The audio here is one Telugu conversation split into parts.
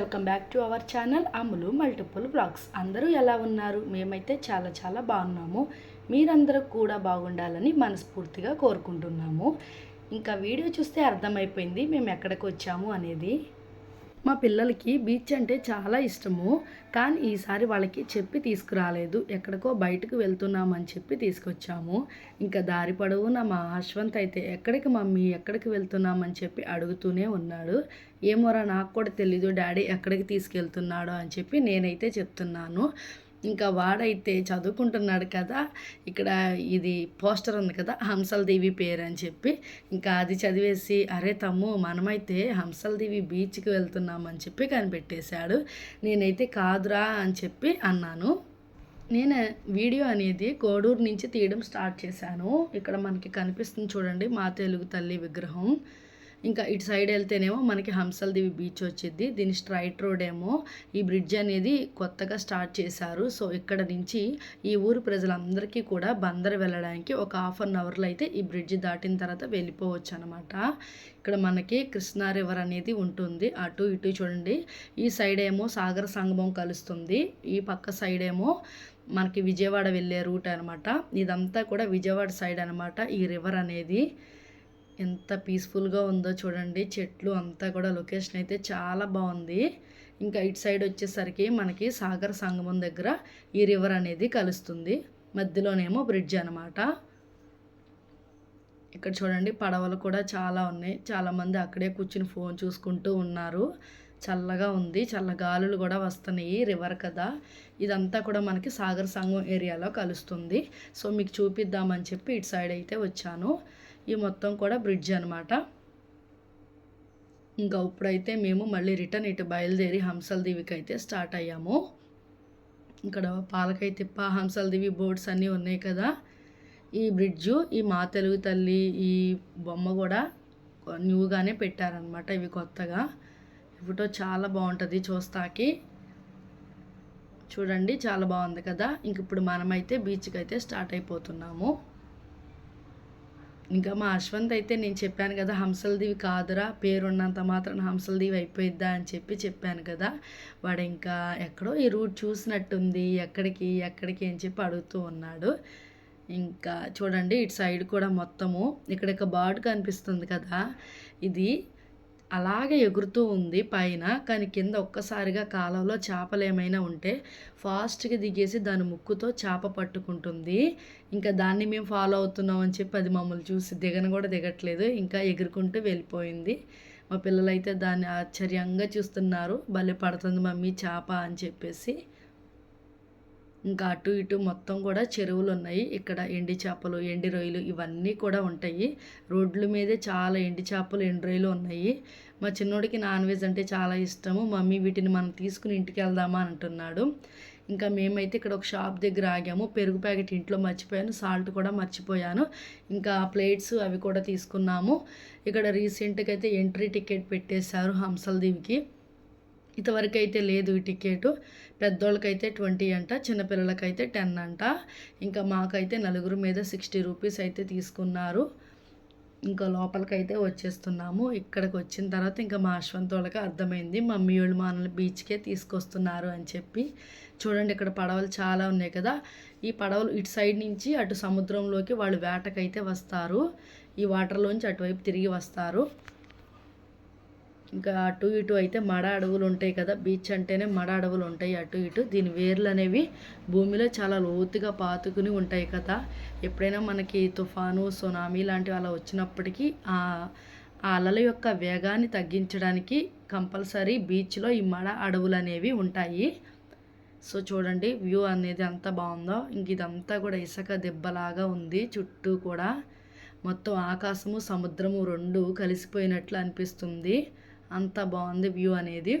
Welcome back to our channel Ammulu multiple blogs అందరూ ఎలా ఉన్నారు? మేమైతే చాలా చాలా బాగున్నాము. మీరందరూ కూడా బాగుండాలని మనస్ఫూర్తిగా కోరుకుంటున్నాము. ఇంకా వీడియో చూస్తే అర్థమైపోయింది మేము ఎక్కడికి వచ్చాము అనేది. మా పిల్లలకి బీచ్ అంటే చాలా ఇష్టము. కానీ ఈసారి వాళ్ళకి చెప్పి తీసుకురాలేదు. ఎక్కడికో బయటకు వెళ్తున్నామని చెప్పి తీసుకొచ్చాము. ఇంకా దారి పొడవునా మా అశ్వంత్ అయితే ఎక్కడికి మమ్మీ ఎక్కడికి వెళ్తున్నామని చెప్పి అడుగుతూనే ఉన్నాడు. ఏమోరా నాకు కూడా తెలీదు. డాడీ ఎక్కడికి తీసుకెళ్తున్నాడో అని చెప్పి నేనైతే చెప్తున్నాను. ఇంకా వాడైతే చదువుకుంటున్నాడు కదా ఇక్కడ ఇది పోస్టర్ ఉంది కదా హంసలదేవి పేరు అని చెప్పి ఇంకా అది చదివేసి అరే తమ్ము మనమైతే హంసలదేవి బీచ్కి వెళ్తున్నామని చెప్పి కనిపెట్టేశాడు. నేనైతే కాదురా అని చెప్పి అన్నాను. నేను వీడియో అనేది కోడూరు నుంచి తీయడం స్టార్ట్ చేశాను. ఇక్కడ మనకి కనిపిస్తుంది చూడండి మా తెలుగు తల్లి విగ్రహం. ఇంకా ఇటు సైడ్ వెళ్తేనేమో మనకి హంసల్దివి బీచ్ వచ్చింది దీని స్ట్రైట్ రోడ్ ఏమో ఈ బ్రిడ్జ్ అనేది కొత్తగా స్టార్ట్ చేశారు. సో ఇక్కడ నుంచి ఈ ఊరు ప్రజలందరికీ కూడా బందర్ వెళ్ళడానికి ఒక హాఫ్ అన్ అవర్లో అయితే ఈ బ్రిడ్జ్ దాటిన తర్వాత వెళ్ళిపోవచ్చు అనమాట ఇక్కడ మనకి కృష్ణా రివర్ అనేది ఉంటుంది. అటు ఇటు చూడండి. ఈ సైడ్ ఏమో సాగర సంగమం కలుస్తుంది. ఈ పక్క సైడ్ ఏమో మనకి విజయవాడ వెళ్ళే రూట్ అనమాట ఇదంతా కూడా విజయవాడ సైడ్ అనమాట ఈ రివర్ అనేది. ఎంత పీస్ఫుల్గా ఉందో చూడండి. చెట్లు అంతా కూడా లొకేషన్ అయితే చాలా బాగుంది ఇంకా ఇటు సైడ్ వచ్చేసరికి మనకి సాగర్ సంగమం దగ్గర ఈ రివర్ అనేది కలుస్తుంది. మధ్యలోనేమో బ్రిడ్జ్ అనమాట ఇక్కడ చూడండి పడవలు కూడా చాలా ఉన్నాయి. చాలామంది అక్కడే కూర్చుని ఫోన్ చూసుకుంటూ ఉన్నారు. చల్లగా ఉంది. చల్ల గాలులు కూడా వస్తున్నాయి రివర్ కదా. ఇదంతా కూడా మనకి సాగర్ సంఘం ఏరియాలో కలుస్తుంది. సో మీకు చూపిద్దామని చెప్పి ఇటు సైడ్ అయితే వచ్చాను. ఈ మొత్తం కూడా బ్రిడ్జ్ అనమాట ఇంకా ఇప్పుడైతే మేము మళ్ళీ రిటర్న్ ఇటు బయలుదేరి హంసల దీవికి అయితే స్టార్ట్ అయ్యాము. ఇక్కడ పాలకై తిప్ప హంసల దివి బోర్డ్స్ అన్నీ ఉన్నాయి కదా. ఈ బ్రిడ్జు ఈ మా తెలుగు తల్లి ఈ బొమ్మ కూడా న్యూగానే పెట్టారనమాట ఇవి కొత్తగా. ఫోటో చాలా బాగుంటుంది చూస్తాకి. చూడండి చాలా బాగుంది కదా. ఇంక ఇప్పుడు మనమైతే బీచ్కి అయితే స్టార్ట్ అయిపోతున్నాము. ఇంకా మా అశ్వంత్ అయితే నేను చెప్పాను కదా హంసలదివి కాదురా పేరున్నంత మాత్రం హంసలదీవి అయిపోయిద్దా అని చెప్పి చెప్పాను కదా. వాడు ఇంకా ఎక్కడో ఈ రూట్ చూసినట్టుంది ఎక్కడికి ఎక్కడికి అని చెప్పి అడుగుతూ ఉన్నాడు. ఇంకా చూడండి ఇటు సైడ్ కూడా మొత్తము ఇక్కడ ఒక బార్డు కనిపిస్తుంది కదా. ఇది అలాగే ఎగురుతూ ఉంది పైన కానీ కింద ఒక్కసారిగా కాలంలో చేపలు ఏమైనా ఉంటే ఫాస్ట్గా దిగేసి దాని ముక్కుతో చేప పట్టుకుంటుంది. ఇంకా దాన్ని మేము ఫాలో అవుతున్నాం అని చెప్పి అది మమ్మల్ని చూసి దిగను కూడా దిగట్లేదు. ఇంకా ఎగురుకుంటూ వెళ్ళిపోయింది. మా పిల్లలైతే దాన్ని ఆశ్చర్యంగా చూస్తున్నారు. భలే పడుతుంది మమ్మీ చేప అని చెప్పేసి. ఇంకా అటు ఇటు మొత్తం కూడా చెరువులు ఉన్నాయి ఇక్కడ ఎండి చేపలు ఎండి రొయ్యలు ఇవన్నీ కూడా ఉంటాయి. రోడ్ల మీదే చాలా ఎండి చేపలు ఎండి రొయ్యలు ఉన్నాయి. మా చిన్నోడికి నాన్ వెజ్ అంటే చాలా ఇష్టము. మమ్మీ వీటిని మనం తీసుకుని ఇంటికి వెళ్దామా అని అంటున్నాడు. ఇంకా మేమైతే ఇక్కడ ఒక షాప్ దగ్గర ఆగాము. పెరుగు ప్యాకెట్ ఇంట్లో మర్చిపోయాను. సాల్ట్ కూడా మర్చిపోయాను. ఇంకా ప్లేట్స్ అవి కూడా తీసుకున్నాము. ఇక్కడ రీసెంట్గా అయితే ఎంట్రీ టికెట్ పెట్టేశారు హంసల దీవికి ఇంతవరకు అయితే లేదు ఈ టికెట్. పెద్దోళ్ళకైతే ట్వంటీ అంట చిన్నపిల్లలకైతే టెన్ అంట. ఇంకా మాకైతే నలుగురు మీద సిక్స్టీ రూపీస్ అయితే తీసుకున్నారు. ఇంకా లోపలికైతే వచ్చేస్తున్నాము. ఇక్కడికి వచ్చిన తర్వాత ఇంకా మా అశ్వంత్ వాళ్ళకి అర్థమైంది మమ్మీ వాళ్ళు మనల్ని బీచ్కే తీసుకొస్తున్నారు అని చెప్పి. చూడండి ఇక్కడ పడవలు చాలా ఉన్నాయి కదా. ఈ పడవలు ఇటు సైడ్ నుంచి అటు సముద్రంలోకి వాళ్ళు వేటకైతే వస్తారు. ఈ వాటర్లోంచి అటువైపు తిరిగి వస్తారు. ఇంకా అటు ఇటు అయితే మడ అడవులు ఉంటాయి కదా బీచ్ అంటేనే మడ అడవులు ఉంటాయి అటు ఇటు. దీని వేర్లు అనేవి భూమిలో చాలా లోతుగా పాతుకుని ఉంటాయి కదా. ఎప్పుడైనా మనకి తుఫాను సునామీ లాంటివి అలా వచ్చినప్పటికీ ఆ అలల యొక్క వేగాన్ని తగ్గించడానికి కంపల్సరీ బీచ్లో ఈ మడ అడవులు అనేవి ఉంటాయి. సో చూడండి వ్యూ అనేది ఎంత బాగుందో. ఇంక ఇదంతా కూడా ఇసుక దెబ్బలాగా ఉంది చుట్టూ కూడా. మొత్తం ఆకాశము సముద్రము రెండు కలిసిపోయినట్లు అనిపిస్తుంది. అంత బాగుంది వ్యూ అనేది.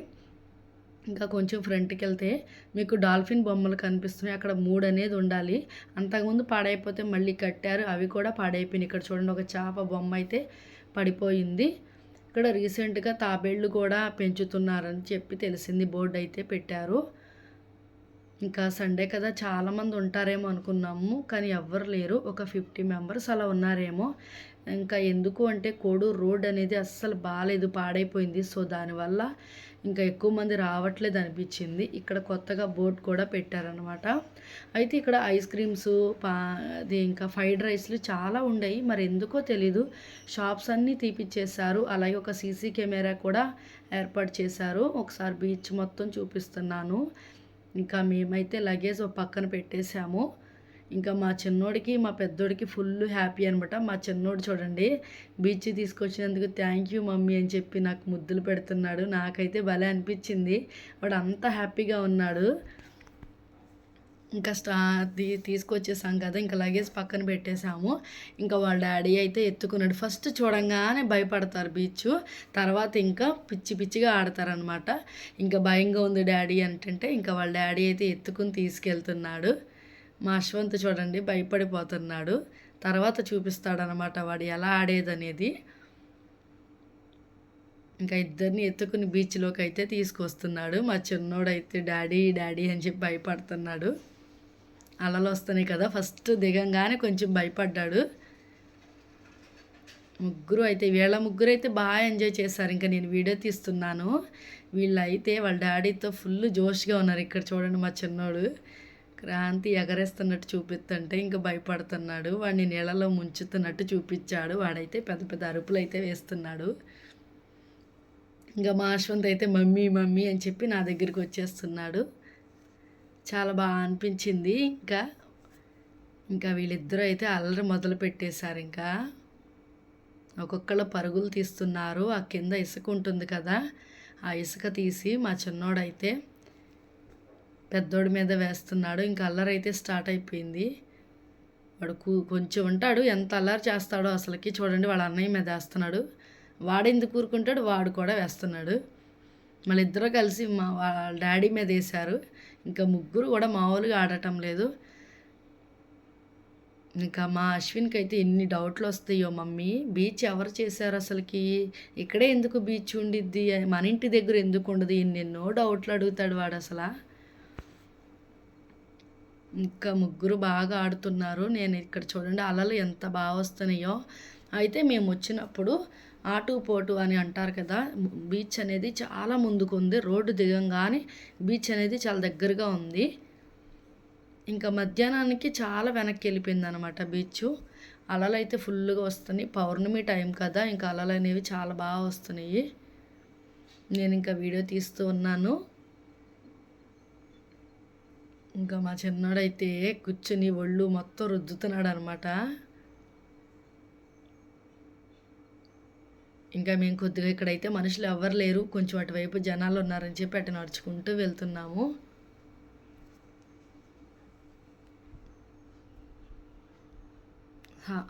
ఇంకా కొంచెం ఫ్రంట్కి వెళ్తే మీకు డాల్ఫిన్ బొమ్మలు కనిపిస్తున్నాయి. అక్కడ మూడు అనేది ఉండాలి. అంతకుముందు పాడైపోతే మళ్ళీ కట్టారు. అవి కూడా పాడైపోయినాయి. ఇక్కడ చూడండి ఒక చేప బొమ్మ అయితే పడిపోయింది. ఇక్కడ రీసెంట్గా తాబేళ్ళు కూడా పెంచుతున్నారని చెప్పి తెలిసింది. బోర్డు అయితే పెట్టారు. ఇంకా సండే కదా చాలామంది ఉంటారేమో అనుకున్నాము. కానీ ఎవ్వరు లేరు. ఒక ఫిఫ్టీ మెంబర్స్ అలా ఉన్నారేమో. ఇంకా ఎందుకు అంటే కోడూరు రోడ్ అనేది అస్సలు బాగాలేదు పాడైపోయింది. సో దానివల్ల ఇంకా ఎక్కువ మంది రావట్లేదు అనిపించింది. ఇక్కడ కొత్తగా బోర్డ్ కూడా పెట్టారనమాట అయితే ఇక్కడ ఐస్ క్రీమ్స్ పా అది ఇంకా ఫ్రైడ్ రైస్లు చాలా ఉన్నాయి మరి ఎందుకో తెలీదు. షాప్స్ అన్నీ తీపిచ్చేశారు. అలాగే ఒక సీసీ కెమెరా కూడా ఏర్పాటు చేశారు. ఒకసారి బీచ్ మొత్తం చూపిస్తున్నాను. ఇంకా మేమైతే లగేజ్ ఒక పక్కన పెట్టేశాము. ఇంకా మా చిన్నోడికి మా పెద్దోడికి ఫుల్ హ్యాపీ అనమాట మా చిన్నోడు చూడండి బీచ్ తీసుకొచ్చినందుకు థ్యాంక్ యూ మమ్మీ అని చెప్పి నాకు ముద్దులు పెడుతున్నాడు. నాకైతే భలే అనిపించింది. వాడు అంత హ్యాపీగా ఉన్నాడు. ఇంకా స్టా తీ తీసుకొచ్చేసాం కదా ఇంకా లగేజ్ పక్కన పెట్టేశాము. ఇంకా వాళ్ళ డాడీ అయితే ఎత్తుకున్నాడు. ఫస్ట్ చూడంగానే భయపడతారు బీచ్ తర్వాత ఇంకా పిచ్చి పిచ్చిగా ఆడతారనమాట ఇంకా భయంగా ఉంది డాడీ అంటే ఇంకా వాళ్ళ డాడీ అయితే ఎత్తుకుని తీసుకెళ్తున్నాడు. మా అశ్వంత్ చూడండి భయపడిపోతున్నాడు. తర్వాత చూపిస్తాడనమాట వాడు ఎలా ఆడేదనేది. ఇంకా ఇద్దరిని ఎత్తుకుని బీచ్లోకి అయితే తీసుకొస్తున్నాడు. మా చిన్నోడైతే డాడీ డాడీ అని చెప్పి భయపడుతున్నాడు. అలలు వస్తున్నాయి కదా ఫస్ట్ దిగంగానే కొంచెం భయపడ్డాడు. ముగ్గురు అయితే వీళ్ళ ముగ్గురు అయితే బాగా ఎంజాయ్ చేశారు. ఇంకా నేను వీడియో తీస్తున్నాను. వీళ్ళు అయితే వాళ్ళ డాడీతో ఫుల్ జోష్గా ఉన్నారు ఇక్కడ చూడండి మా చిన్నోడు. క్రాంతి ఎగరేస్తున్నట్టు చూపిస్తుంటే ఇంకా భయపడుతున్నాడు. వాడిని నీళ్ళలో ముంచుతున్నట్టు చూపించాడు వాడైతే పెద్ద పెద్ద అరుపులు అయితే వేస్తున్నాడు. ఇంకా మా అశ్వంత్ అయితే మమ్మీ మమ్మీ అని చెప్పి నా దగ్గరికి వచ్చేస్తున్నాడు. చాలా బాగా అనిపించింది. ఇంకా ఇంకా వీళ్ళిద్దరూ అయితే అల్లరి మొదలు పెట్టేశారు ఇంకా. ఒక్కొక్కళ్ళు పరుగులు తీస్తున్నారు. ఆ కింద ఇసుక ఉంటుంది కదా. ఆ ఇసుక తీసి మా చిన్నోడైతే పెద్దోడి మీద వేస్తున్నాడు. ఇంకా అల్లరి అయితే స్టార్ట్ అయిపోయింది. వాడు కొంచెం ఉంటాడు. ఎంత అల్లరి చేస్తాడో అసలుకి చూడండి. వాళ్ళ అన్నయ్య మీద వేస్తున్నాడు. వాడు ఎందుకు కూరుకుంటాడు వాడు కూడా వేస్తున్నాడు. మళ్ళీ ఇద్దరు కలిసి మా వాళ్ళ డాడీ మీద వేశారు. ఇంకా ముగ్గురు కూడా మామూలుగా ఆడటం లేదు. ఇంకా మా అశ్విన్కి అయితే ఎన్ని డౌట్లు వస్తాయో మమ్మీ. బీచ్ ఎవరు చేశారు అసలుకి? ఇక్కడే ఎందుకు బీచ్ ఉండిద్ది? మన ఇంటి దగ్గర ఎందుకు ఉండదు? ఎన్నెన్నో డౌట్లు అడుగుతాడు వాడు అసలు. ఇంకా ముగ్గురు బాగా ఆడుతున్నారు. నేను ఇక్కడ చూడండి అలలు ఎంత బాగా వస్తున్నాయో. అయితే మేము వచ్చినప్పుడు ఆటు పోటు అని అంటారు కదా బీచ్ అనేది చాలా ముందుకు ఉంది రోడ్డు దిగంగానే బీచ్ అనేది చాలా దగ్గరగా ఉంది. ఇంకా మధ్యాహ్నానికి చాలా వెనక్కి వెళ్ళిపోయింది అనమాట బీచ్. అలలు అయితే ఫుల్గా వస్తున్నాయి. పౌర్ణమి టైం కదా ఇంకా అలలు అనేవి చాలా బాగా వస్తున్నాయి. నేను ఇంకా వీడియో తీస్తూ ఉన్నాను. ఇంకా మా చిన్నోడైతే కూర్చుని ఒళ్ళు మొత్తం రుద్దుతున్నాడు అనమాట ఇంకా మేము కొద్దిగా ఇక్కడైతే మనుషులు ఎవ్వరు లేరు. కొంచెం అటువైపు జనాలు ఉన్నారని చెప్పి అటు నడుచుకుంటూ వెళ్తున్నాము.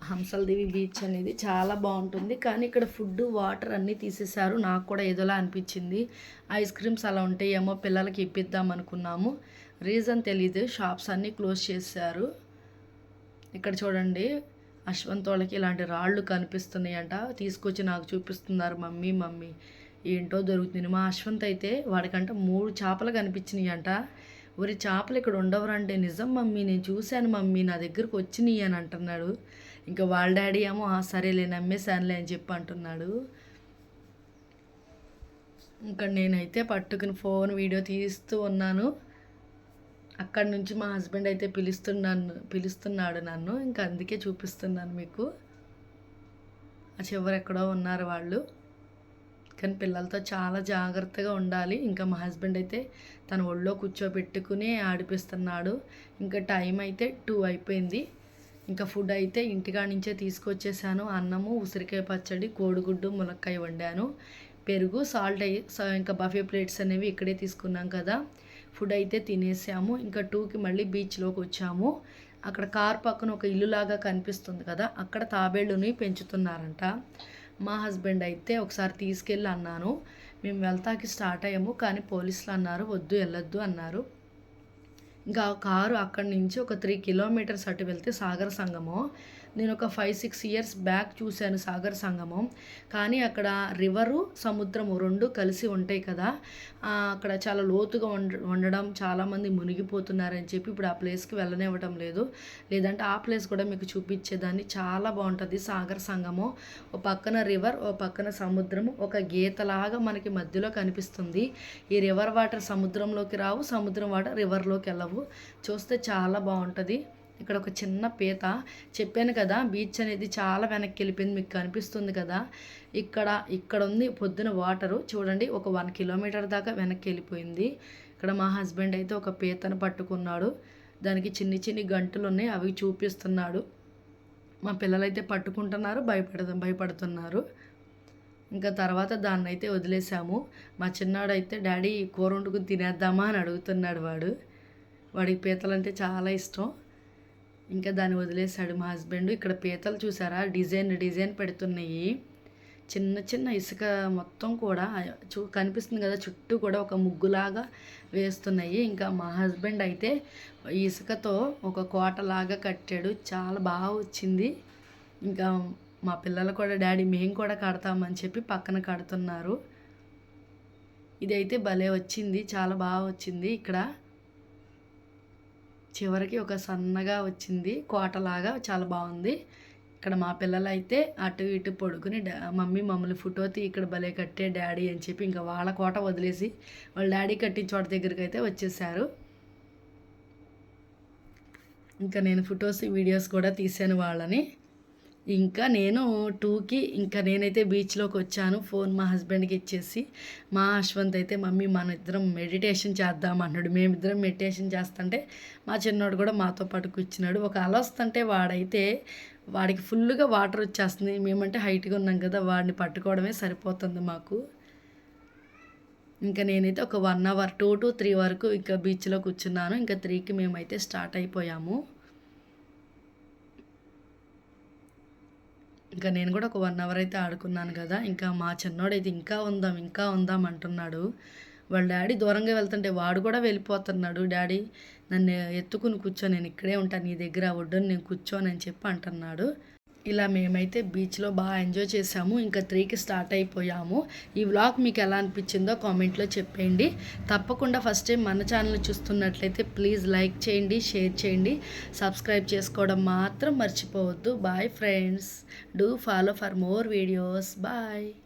హంసలదేవి బీచ్ అనేది చాలా బాగుంటుంది. కానీ ఇక్కడ ఫుడ్ వాటర్ అన్నీ తీసేశారు. నాకు కూడా ఏదోలా అనిపించింది. ఐస్ క్రీమ్స్ అలా ఉంటాయేమో పిల్లలకి ఇప్పిద్దాం అనుకున్నాము. రీజన్ తెలియదు షాప్స్ అన్నీ క్లోజ్ చేశారు. ఇక్కడ చూడండి అశ్వంత్ వాళ్ళకి ఇలాంటి రాళ్ళు కనిపిస్తున్నాయంట. తీసుకొచ్చి నాకు చూపిస్తున్నారు మమ్మీ మమ్మీ ఏంటో దొరుకుతుంది. మా అశ్వంత్ అయితే వాడికంట మూడు చేపలు కనిపించినాయి అంట ఒరి చేపలు ఇక్కడ ఉండవరంటే నిజం మమ్మీ నేను చూశాను మమ్మీ నా దగ్గరకు వచ్చినాయి అని అంటున్నాడు. ఇంకా వాళ్ళ డాడీ ఏమో సరేలే నమ్మేశానులే అని చెప్పి అంటున్నాడు. ఇంకా నేనైతే పట్టుకుని ఫోన్ వీడియో తీస్తూ ఉన్నాను. అక్కడి నుంచి మా హస్బెండ్ అయితే పిలుస్తున్నాను పిలుస్తున్నాడు నన్ను. ఇంకా అందుకే చూపిస్తున్నాను మీకు. ఆ చివరు ఎక్కడో ఉన్నారు వాళ్ళు. కానీ పిల్లలతో చాలా జాగ్రత్తగా ఉండాలి. ఇంకా మా హస్బెండ్ అయితే తన ఒళ్ళో కూర్చోబెట్టుకుని ఆడిపిస్తున్నాడు. ఇంకా టైం అయితే టూ అయిపోయింది. ఇంకా ఫుడ్ అయితే ఇంటికాడ నుంచే తీసుకొచ్చేసాను. అన్నము ఉసిరికాయ పచ్చడి కోడిగుడ్డు ములక్కాయ వండాను. పెరుగు సాల్ట్ అయ్యి ఇంకా బఫే ప్లేట్స్ అనేవి ఇక్కడే తీసుకున్నాం కదా. ఫుడ్ అయితే తినేసాము. ఇంకా టూకి మళ్ళీ బీచ్లోకి వచ్చాము. అక్కడ కార్ పక్కన ఒక ఇల్లులాగా కనిపిస్తుంది కదా అక్కడ తాబేళ్ళుని పెంచుతున్నారంట. మా హస్బెండ్ అయితే ఒకసారి తీసుకెళ్ళి అన్నాను మేము వెళ్తాకి స్టార్ట్ అయ్యాము కానీ పోలీసులు అన్నారు వద్దు వెళ్ళొద్దు అన్నారు. ఇంకా కారు అక్కడి నుంచి ఒక త్రీ కిలోమీటర్స్ అటు వెళ్తే సాగర సంగమం. నేను ఒక ఫైవ్ సిక్స్ ఇయర్స్ బ్యాక్ చూశాను సాగర్ సంగమం. కానీ అక్కడ రివరు సముద్రము రెండు కలిసి ఉంటాయి కదా. అక్కడ చాలా లోతుగా ఉండ ఉండడం చాలామంది మునిగిపోతున్నారని చెప్పి ఇప్పుడు ఆ ప్లేస్కి వెళ్ళనివ్వటం లేదు. లేదంటే ఆ ప్లేస్ కూడా మీకు చూపించేదాన్ని. చాలా బాగుంటుంది సాగర్ సంగమం. ఓ పక్కన రివర్ ఓ పక్కన సముద్రము ఒక గీతలాగా మనకి మధ్యలో కనిపిస్తుంది. ఈ రివర్ వాటర్ సముద్రంలోకి రావు సముద్రం వాటర్ రివర్లోకి వెళ్ళవు. చూస్తే చాలా బాగుంటుంది. ఇక్కడ ఒక చిన్న పీత. చెప్పాను కదా బీచ్ అనేది చాలా వెనక్కి వెళ్ళిపోయింది మీకు కనిపిస్తుంది కదా. ఇక్కడ ఇక్కడ ఉంది పొద్దున వాటరు చూడండి ఒక వన్ కిలోమీటర్ దాకా వెనక్కి వెళ్ళిపోయింది. ఇక్కడ మా హస్బెండ్ అయితే ఒక పీతను పట్టుకున్నాడు. దానికి చిన్ని చిన్ని గంటలు ఉన్నాయి అవి చూపిస్తున్నాడు. మా పిల్లలైతే పట్టుకుంటున్నారు భయపడ భయపడుతున్నారు. ఇంకా తర్వాత దాన్ని అయితే వదిలేసాము. మా చిన్నాడైతే డాడీ కూర వండుకుని తినేద్దామా? అని అడుగుతున్నాడు వాడు. వాడికి పీతలంటే చాలా ఇష్టం. ఇంకా దాన్ని వదిలేసాడు మా హస్బెండ్. ఇక్కడ పీతలు చూసారా? డిజైన్ డిజైన్ పెడుతున్నాయి. చిన్న చిన్న ఇసుక మొత్తం కూడా చూ కనిపిస్తుంది కదా చుట్టూ కూడా ఒక ముగ్గులాగా వేస్తున్నాయి. ఇంకా మా హస్బెండ్ అయితే ఇసుకతో ఒక కోటలాగా కట్టాడు. చాలా బాగా వచ్చింది. ఇంకా మా పిల్లలు కూడా డాడీ మేము కూడా కడతామని చెప్పి పక్కన కడుతున్నారు. ఇదైతే భలే వచ్చింది. చాలా బాగా వచ్చింది. ఇక్కడ చివరికి ఒక సన్నగా వచ్చింది కోటలాగా చాలా బాగుంది. ఇక్కడ మా పిల్లలు అయితే అటు ఇటు పడుకుని డా మమ్మీ మమ్మల్ని ఫోటో తీ ఇక్కడ భలే కట్టే డాడీ అని చెప్పి ఇంకా వాళ్ళ కోట వదిలేసి వాళ్ళ డాడీ కట్టిన చోట దగ్గరికి అయితే వచ్చేసారు. ఇంకా నేను ఫొటోస్ వీడియోస్ కూడా తీసాను వాళ్ళని. ఇంకా నేను టూకి ఇంకా నేనైతే బీచ్లోకి వచ్చాను. ఫోన్ మా హస్బెండ్కి ఇచ్చేసి మా అశ్వంత్ అయితే మమ్మీ మన ఇద్దరం మెడిటేషన్ చేద్దాం అన్నాడు మేమిద్దరం మెడిటేషన్ చేస్తుంటే మా చిన్నోడు కూడా మాతో పాటు కూర్చున్నాడు. ఒక అలొస్తుంటే వాడైతే వాడికి ఫుల్గా వాటర్ వచ్చేస్తుంది. మేమంటే హైట్గా ఉన్నాం కదా వాడిని పట్టుకోవడమే సరిపోతుంది మాకు. ఇంకా నేనైతే ఒక one hour two to three వరకు ఇంకా బీచ్లో కూర్చున్నాను. ఇంకా త్రీకి మేమైతే స్టార్ట్ అయిపోయాము. ఇంకా నేను కూడా ఒక వన్ అవర్ అయితే ఆడుకున్నాను కదా ఇంకా మా చిన్నోడైతే ఇంకా ఉందాం ఇంకా ఉందాం అంటున్నాడు. వాళ్ళ డాడీ దూరంగా వెళ్తుంటే వాడు కూడా వెళ్ళిపోతున్నాడు. డాడీ నన్ను ఎత్తుకుని కూర్చో నేను ఇక్కడే ఉంటాను నీ దగ్గర ఒడ్డుని నేను కూర్చోనని చెప్పి అంటున్నాడు. ఇలా మేమైతే బీచ్లో బాగా ఎంజాయ్ చేసాము ఇంకా త్రీకి స్టార్ట్ అయిపోయాము. ఈ వ్లాగ్ మీకు ఎలా అనిపించిందో కామెంట్లో చెప్పేయండి. తప్పకుండా ఫస్ట్ టైం మన ఛానల్ చూస్తున్నట్లయితే ప్లీజ్ లైక్ చేయండి షేర్ చేయండి. సబ్స్క్రైబ్ చేసుకోవడం మాత్రం మర్చిపోవద్దు. Bye friends. Do follow for more videos. Bye.